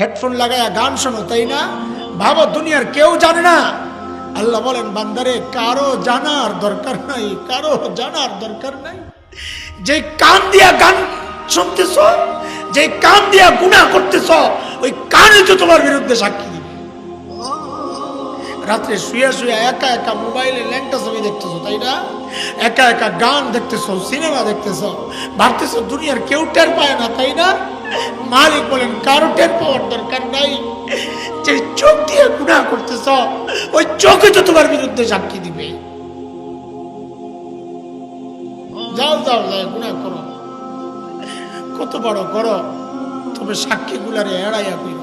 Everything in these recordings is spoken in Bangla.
হেডফোন লাগায়া গান শোনো, তাই না? ভাবো, দুনিয়ার কেউ জানে না। আল্লাহ বলেন, বান্দারে, কারও জানার দরকার নাই, কারও জানার দরকার নাই। যে কান দিয়া গান শুনতেছ যে কান দিয়া গুণা করতেছ, ওই কানে তো তোমার বিরুদ্ধে সাক্ষী দিবে। রাত্রে শুয়ে শুয়ে একা একা মোবাইলে ল্যাংটা ছবি দেখতেছো, তাই না? একা একা গান দেখতেছো, সিনেমা দেখতেছো, ভাবতেছো দুনিয়ার কেউ টের পায় না, তাই না? মালিক বলেন, কারও টের পাওয়ার দরকার নাই। যে চোখ দিয়ে গুণা করতেছ, ওই চোখে তো তোমার বিরুদ্ধে সাক্ষী দিবে। যাও যাও যাও গুণা করো। কত বড় করো, তবে সাক্ষী গুলারে এড়াইয়া কইর।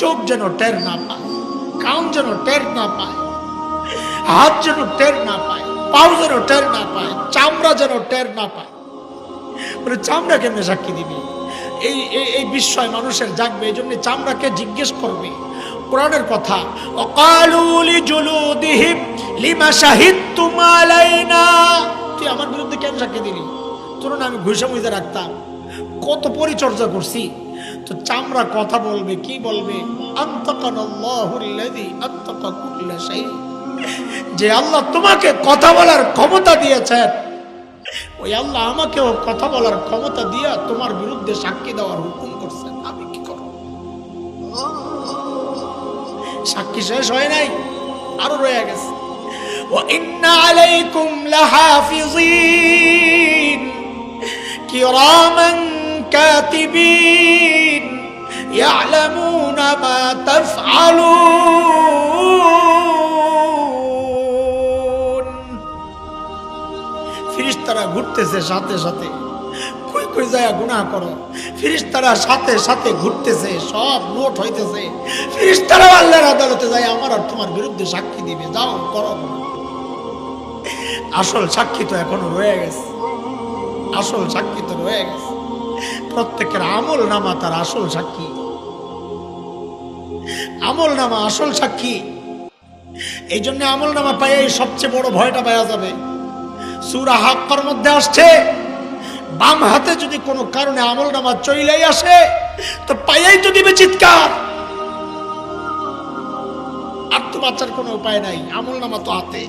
চোখ যেন টের না পায়, কান যেন টের না পায়, হাত যেন টের না পায়, পাও যেন টের না পায়, চামড়া যেন টের না পায়। বলে, চামড়া কেমনে সাক্ষী দিবি? এই এই বিস্ময় মানুষের জাগবে, এই জন্য চামড়াকে জিজ্ঞেস করবে। কোরআনের কথা অকালুলি জুলুদিহিম লিমা শাহিদতুম আলাইনা তুই আমার বিরুদ্ধে কেন সাক্ষী দিলি? তোর আমি ঘুষে মুইতে রাখতাম। কত পরিচর্যা করছি। তো চামড়া কথা বলবে, কি বলবে? যে আল্লাহ তোমাকে কথা বলার ক্ষমতা দিয়েছেন। ওই আল্লাহ আমাকেও কথা বলার ক্ষমতা দিয়া তোমার বিরুদ্ধে সাক্ষী দেওয়ার হুকুম করছেন আমি কি করব সাক্ষী শেষ হয় নাই আরো রয়ে গেছে وإن عليكم لحافظين كراما كاتبين يعلمون ما تفعلون ফিরিস্তারা ঘুরতেছে সাথে সাথে। কই কই যায় গুনাহ করো? ফিরিস্তারা সাথে সাথে ঘুরতেছে, সব নোট হইতেছে। ফিরিস্তারা আল্লাহর আদালতে যায়, আমার আর তোমার বিরুদ্ধে সাক্ষী দিবে, যাও, করো। আসল সাক্ষী তো এখনও রয়ে গেছে। আসল সাক্ষী তো রয়ে গেছে। প্রত্যেকের আমল নামা তার আসল সাক্ষী। আমল নামা আসল সাক্ষী। এই জন্য আমল নামা পাই সবচেয়ে বড় ভয়টা পাওয়া যাবে। সুরা হাক্কার মধ্যে আসছে। বাম হাতে যদি কোনো কারণে আমল নামা চইলাই আসে, তো পাইয়াই তো দিবে চিৎকার। আর তো বাচ্চার কোনো উপায় নাই, আমল নামা তো হাতে।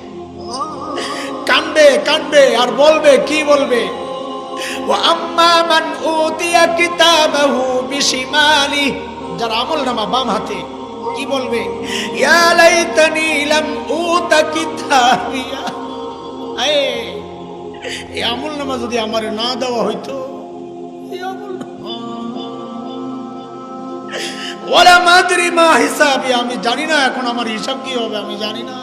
কানবে কানবে, আর বলবে, কি বলবে? আম্মা মান উতিয়া কিতাবাহু বিশিমালি। যার আমল নামা বাম হাতে, কি বলবে? ইয়া লাইতানি লাম উতা কিতাবিয়া। আমল নামা যদি আমার না দেওয়া হইতো ওরা মা হিসাবে, আমি জানি না এখন আমার হিসাব কি হবে, আমি জানি না।